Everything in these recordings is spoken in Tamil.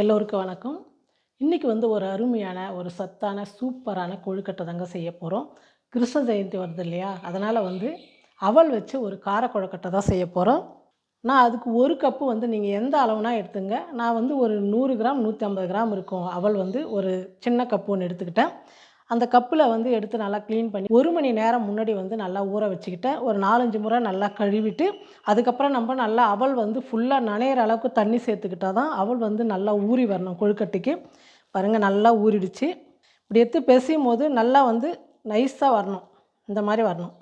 எல்லோருக்கும் வணக்கம். இன்றைக்கி வந்து ஒரு அருமையான ஒரு சத்தான சூப்பரான கொழுக்கட்டை தாங்க செய்ய போகிறோம் கிருஷ்ண ஜெயந்தி வருது இல்லையா? அதனால் வந்து அவல் வச்சு ஒரு கார கொழுக்கட்டை தான் செய்ய போகிறோம் நான் அதுக்கு ஒரு கப்பு வந்து நீங்கள் எந்த அளவுனா எடுத்துங்க. நான் வந்து ஒரு நூறு கிராம் நூற்றி ஐம்பது கிராம் இருக்கும். அவள் வந்து ஒரு சின்ன கப்பு ஒன்று எடுத்துக்கிட்டேன். அந்த கப்பில் வந்து எடுத்து நல்லா க்ளீன் பண்ணி ஒரு மணி நேரம் முன்னாடி வந்து நல்லா ஊற வச்சுக்கிட்டேன் ஒரு நாலஞ்சு முறை நல்லா கழுவிட்டு அதுக்கப்புறம் நம்ம நல்லா அவள் வந்து ஃபுல்லாக நனையிற அளவுக்கு தண்ணி சேர்த்துக்கிட்டா தான் அவள் வந்து நல்லா ஊறி வரணும் கொழுக்கட்டைக்கு. பாருங்கள் நல்லா ஊறிடுச்சு. இப்படி எடுத்து பேசியும் போது நல்லா வந்து நைஸாக வரணும். இந்த மாதிரி வரணும்.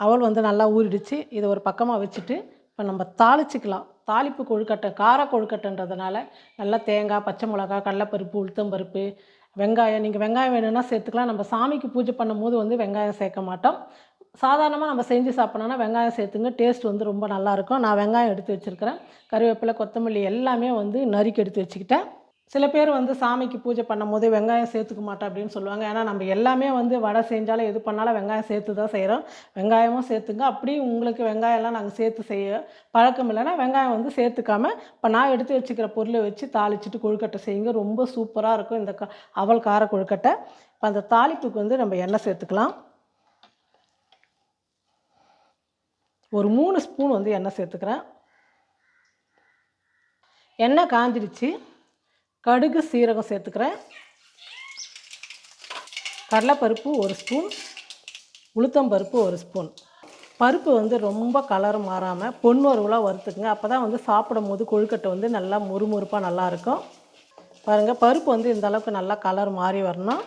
அவள் வந்து நல்லா ஊறிடுச்சு. இதை ஒரு பக்கமாக வச்சுட்டு இப்போ நம்ம தாளிச்சிக்கலாம். தாளிப்பு கொழுக்கட்டை கார கொழுக்கட்டைன்றதுனால நல்லா தேங்காய் பச்சை மிளகா கடலப்பருப்பு உளுத்தம்பருப்பு வெங்காயம் நீங்கள் வெங்காயம் வேணும்னா சேர்த்துக்கலாம். நம்ம சாமிக்கு பூஜை பண்ணும்போது வந்து வெங்காயம் சேர்க்க மாட்டோம். சாதாரணமாக நம்ம செஞ்சு சாப்பிட்ணுன்னா வெங்காயம் சேர்த்துங்க. டேஸ்ட் வந்து ரொம்ப நல்லாயிருக்கும் நான் வெங்காயம் எடுத்து வச்சுருக்கிறேன். கருவேப்பிலை கொத்தமல்லி எல்லாமே வந்து நறுக்கி எடுத்து வச்சுக்கிட்டேன். சில பேர் வந்து சாமிக்கு பூஜை பண்ணும்போது வெங்காயம் சேர்த்துக்க மாட்டேன் அப்படின்னு சொல்லுவாங்க. ஏன்னா நம்ம எல்லாமே வந்து வடை செஞ்சாலும் எது பண்ணாலும் வெங்காயம் சேர்த்து தான் செய்கிறோம் வெங்காயமும் சேர்த்துங்க. அப்படி உங்களுக்கு வெங்காயம்லாம் நாங்கள் சேர்த்து செய்ய பழக்கம் இல்லைன்னா வெங்காயம் வந்து சேர்த்துக்காம இப்போ நான் எடுத்து வச்சுக்கிற பொருளை வச்சு தாளிச்சிட்டு கொழுக்கட்டை செய்யுங்க. ரொம்ப சூப்பராக இருக்கும் இந்த க அவல் கார கொழுக்கட்டை. இப்போ அந்த தாளிப்புக்கு வந்து நம்ம எண்ணெய் சேர்த்துக்கலாம். ஒரு மூணு ஸ்பூன் வந்து எண்ணெய் சேர்த்துக்கிறேன். எண்ணெய் காஞ்சிடுச்சு. கடுகு சீரகம் சேர்த்துக்கிறேன். கடலைப்பருப்பு ஒரு ஸ்பூன் உளுத்தம்பருப்பு ஒரு ஸ்பூன். பருப்பு வந்து ரொம்ப கலர் மாறாமல் பொன் வறுத்துக்குங்க. அப்போ தான் வந்து சாப்பிடும் போது கொழுக்கட்டை வந்து நல்லா முறுமுறுப்பாக நல்லாயிருக்கும் பாருங்கள் பருப்பு வந்து இந்த அளவுக்கு நல்லா கலர் மாறி வரணும்.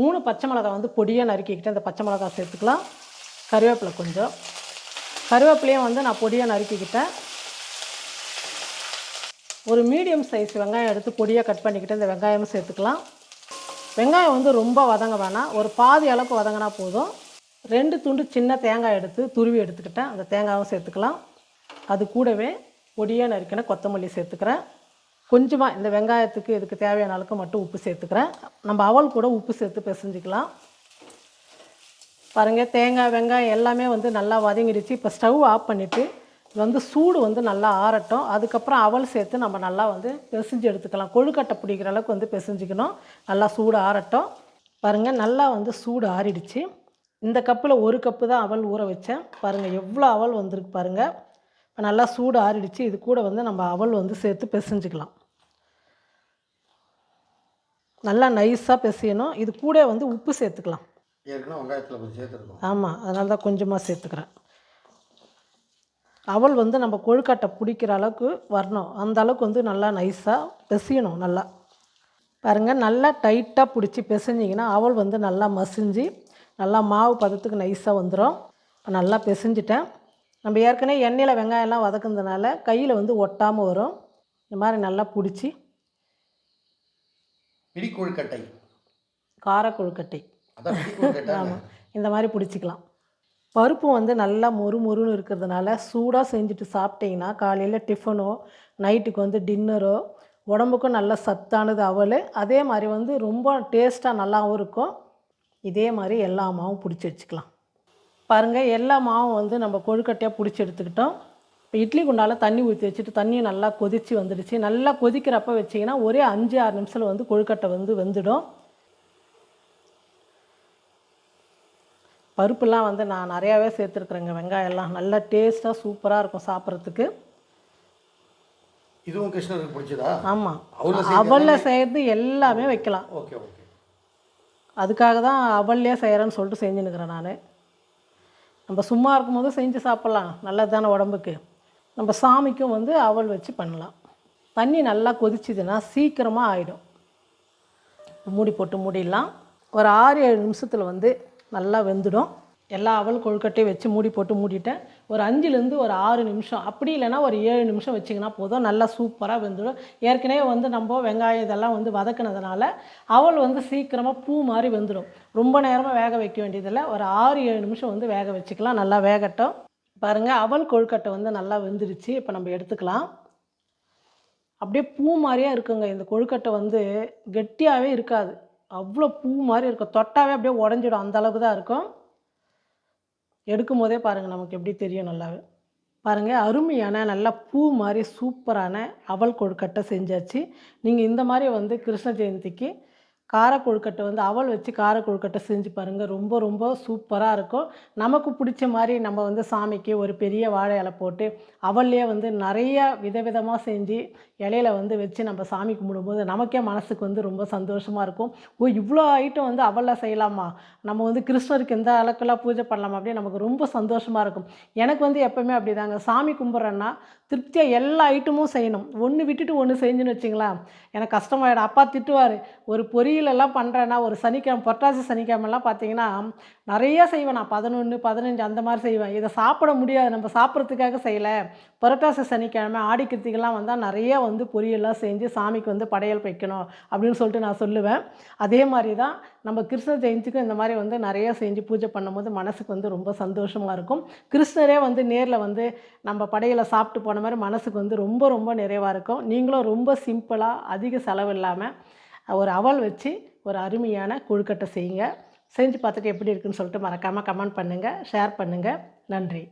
மூணு பச்சை மிளகாய் வந்து பொடியாக நறுக்கிக்கிட்டு அந்த பச்சை மிளகாய் சேர்த்துக்கலாம். கருவேப்பிலை கொஞ்சம். கருவேப்பிலையும் வந்து நான் பொடியாக நறுக்கிக்கிட்டேன். ஒரு மீடியம் சைஸ் வெங்காயம் எடுத்து பொடியாக கட் பண்ணிக்கிட்டு இந்த வெங்காயமும் சேர்த்துக்கலாம். வெங்காயம் வந்து ரொம்ப வதங்க வேணாம். ஒரு பாதி அளவுக்கு வதங்கினா போதும். ரெண்டு துண்டு சின்ன தேங்காய் எடுத்து துருவி எடுத்துக்கிட்டேன். அந்த தேங்காயும் சேர்த்துக்கலாம். அது கூடவே பொடியாக நறுக்கின கொத்தமல்லி சேர்த்துக்கிறேன். கொஞ்சமாக இந்த வெங்காயத்துக்கு இதுக்கு தேவையான அளவுக்கு மட்டும் உப்பு சேர்த்துக்கிறேன். நம்ம அவல் கூட உப்பு சேர்த்து பிசைஞ்சிக்கலாம். பாருங்கள் தேங்காய் வெங்காயம் எல்லாமே வந்து நல்லா வதங்கிடுச்சு. இப்போ ஸ்டவ் ஆஃப் பண்ணிவிட்டு வந்து சூடு வந்து நல்லா ஆறட்டும். அதுக்கப்புறம் அவல் சேர்த்து நம்ம நல்லா வந்து பிசைஞ்சு எடுத்துக்கலாம். கொழுக்கட்டை பிடிக்கிற அளவுக்கு வந்து பிசைஞ்சிக்கணும். நல்லா சூடு ஆறட்டும். பாருங்கள் நல்லா வந்து சூடு ஆறிடுச்சு. இந்த கப்பில் ஒரு கப்பு தான் அவல் ஊற வச்சேன். பாருங்கள் எவ்வளோ அவல் வந்திருக்கு பாருங்கள் இப்போ நல்லா சூடு ஆறிடுச்சு. இது கூட வந்து நம்ம அவல் வந்து சேர்த்து பிசைஞ்சிக்கலாம். நல்லா நைஸாக பிசையணும். இது கூட வந்து உப்பு சேர்த்துக்கலாம். ஆமாம் அதனால தான் கொஞ்சமாக சேர்த்துக்கிறேன். அவல் வந்து நம்ம கொழுக்கட்டை பிடிக்கிற அளவுக்கு வரணும். அந்த அளவுக்கு வந்து நல்லா நைஸாக பிசையணும் நல்லா. பாருங்கள் நல்லா டைட்டாக பிடிச்சி பிசைஞ்சிங்கன்னா அவல் வந்து நல்லா மசிஞ்சு நல்லா மாவு பதத்துக்கு நைஸாக வந்துடும் இப்போ நல்லா பிசைஞ்சிட்டேன். நம்ம ஏற்கனவே எண்ணெயில் வெங்காயம்லாம் வதக்குனதுனால கையில் வந்து ஒட்டாமல் வரும். இந்த மாதிரி நல்லா பிடிச்சி. பிடி கொழுக்கட்டை கார கொழுக்கட்டை ஆமாம் இந்த மாதிரி பிடிச்சிக்கலாம். பருப்பும் வந்து நல்லா மொறு மொறுன்னு இருக்கிறதுனால சூடாக செஞ்சுட்டு சாப்பிட்டிங்கன்னா காலையில் டிஃபனோ நைட்டுக்கு வந்து டின்னரோ உடம்புக்கும் நல்ல சத்தானது அவல் அதே மாதிரி வந்து ரொம்ப டேஸ்ட்டாக நல்லாவும் இருக்கும். இதே மாதிரி எல்லா மாவும் பிடிச்சி வச்சுக்கலாம். பாருங்கள் எல்லா மாவும் வந்து நம்ம கொழுக்கட்டையாக பிடிச்சி எடுத்துக்கிட்டோம். இப்போ இட்லி குண்டால தண்ணி ஊற்றி வச்சுட்டு தண்ணி நல்லா கொதித்து வந்துடுச்சு. நல்லா கொதிக்கிறப்ப வச்சிங்கன்னா ஒரே அஞ்சு ஆறு நிமிஷத்தில் வந்து கொழுக்கட்டை வந்து வெந்துடும். பருப்புலாம் வந்து நான் நிறையாவே சேர்த்துருக்குறேங்க. வெங்காயம்லாம் நல்லா டேஸ்ட்டாக சூப்பராக இருக்கும் சாப்பிட்றதுக்கு. இதுவும் கிருஷ்ணருக்கு பிடிச்சதா? ஆமாம் அவலில் செய்கிறது எல்லாமே வைக்கலாம். Okay okay. அதுக்காக தான் அவல்லே செய்கிறேன்னு சொல்லிட்டு செஞ்சுன்னுக்கிறேன் நான். நம்ம சும்மா இருக்கும்போது செஞ்சு சாப்பிட்லாம். நல்லது தானே உடம்புக்கு. நம்ம சாமிக்கும் வந்து அவல் வச்சு பண்ணலாம். தண்ணி நல்லா கொதிச்சுதுன்னா சீக்கிரமாக ஆகிடும் மூடி போட்டு மூடிடலாம். ஒரு ஆறு ஏழு நிமிஷத்தில் வந்து நல்லா வெந்துடும். எல்லா அவல் கொழுக்கட்டையும் வச்சு மூடி போட்டு மூடிட்டேன். ஒரு அஞ்சுலேருந்து ஒரு ஆறு நிமிஷம். அப்படி இல்லைன்னா ஒரு ஏழு நிமிஷம் வச்சிங்கன்னா போதும். நல்லா சூப்பராக வெந்துடும். ஏற்கனவே வந்து நம்ம வெங்காயம் இதெல்லாம் வந்து வதக்குனதுனால அவல் வந்து சீக்கிரமாக பூ மாதிரி வெந்துடும். ரொம்ப நேரமாக வேக வைக்க வேண்டியதில்லை. ஒரு ஆறு ஏழு நிமிஷம் வந்து வேக வச்சுக்கலாம். நல்லா வேகட்டும். பாருங்கள் அவல் கொழுக்கட்டை வந்து நல்லா வெந்துடுச்சு இப்போ நம்ம எடுத்துக்கலாம். அப்படியே பூ மாதிரியே இருக்குங்க. இந்த கொழுக்கட்டை வந்து கெட்டியாகவே இருக்காது. அவ்வளோ பூ மாதிரி இருக்கும். தொட்டாவே அப்படியே உடஞ்சிடும். அந்த அளவுக்கு தான் இருக்கும். எடுக்கும் போதே பாருங்கள் நமக்கு எப்படி தெரியும் நல்லாவே. பாருங்கள் அருமையான நல்லா பூ மாதிரி சூப்பரான அவல் கொழுக்கட்டை செஞ்சாச்சு. நீங்கள் இந்த மாதிரி வந்து கிருஷ்ண ஜெயந்திக்கு கார கொழுக்கட்டை வந்து அவல் வச்சு கார கொழுக்கட்டை செஞ்சு பாருங்கள் ரொம்ப ரொம்ப சூப்பராக இருக்கும். நமக்கு பிடிச்ச மாதிரி நம்ம வந்து சாமிக்கு ஒரு பெரிய வாழை இலை போட்டு அவல்லையே வந்து நிறைய விதவிதமாக செஞ்சு இலையில வந்து வச்சு நம்ம சாமி கும்பிடும்போது நமக்கே மனசுக்கு வந்து ரொம்ப சந்தோஷமாக இருக்கும். ஓ இவ்வளோ ஐட்டம் வந்து அவலில் செய்யலாமா? நம்ம வந்து கிருஷ்ணருக்கு எந்த அளவுக்குலாம் பூஜை பண்ணலாமா அப்படின்னு நமக்கு ரொம்ப சந்தோஷமாக இருக்கும். எனக்கு வந்து எப்போவுமே அப்படி தாங்க சாமி கும்பிட்றேன்னா திருப்தியாக எல்லா ஐட்டமும் செய்யணும். ஒன்று விட்டுட்டு ஒன்று செஞ்சுன்னு வச்சிங்களேன். எனக்கு கஷ்டமாயிடும். அப்பா திட்டுவார். ஒரு வெளியிலலாம் பண்ணுறேன்னா ஒரு சனிக்கிழமை புரட்டாசி சனிக்கிழமெல்லாம் பார்த்தீங்கன்னா நிறைய செய்வேன் நான். பதினொன்று பதினஞ்சு அந்த மாதிரி செய்வேன். இதை சாப்பிட முடியாது. நம்ம சாப்பிட்றதுக்காக செய்யலை. புரட்டாசி சனிக்கிழமை ஆடி கிருத்திகெல்லாம் வந்தால் நிறைய வந்து பொரியல்லாம் செஞ்சு சாமிக்கு வந்து படையல் வைக்கணும் அப்படின்னு சொல்லிட்டு நான் சொல்லுவேன். அதே மாதிரி தான் நம்ம கிருஷ்ண ஜெயந்திக்கும் இந்த மாதிரி வந்து நிறைய செஞ்சு பூஜை பண்ணும்போது மனசுக்கு வந்து ரொம்ப சந்தோஷமாக இருக்கும். கிருஷ்ணரே வந்து நேரில் வந்து நம்ம படையலை சாப்பிட்டு போன மாதிரி மனசுக்கு வந்து ரொம்ப ரொம்ப நிறைவாக இருக்கும். நீங்களும் ரொம்ப சிம்பிளாக அதிக செலவு இல்லாமல் ஒரு அவல் வச்சு ஒரு அருமையான கொழுக்கட்டை செய்யுங்க. செஞ்சு பார்த்துட்டு எப்படி இருக்குன்னு சொல்லிட்டு மறக்காமல் கமெண்ட் பண்ணுங்கள் ஷேர் பண்ணுங்கள் நன்றி.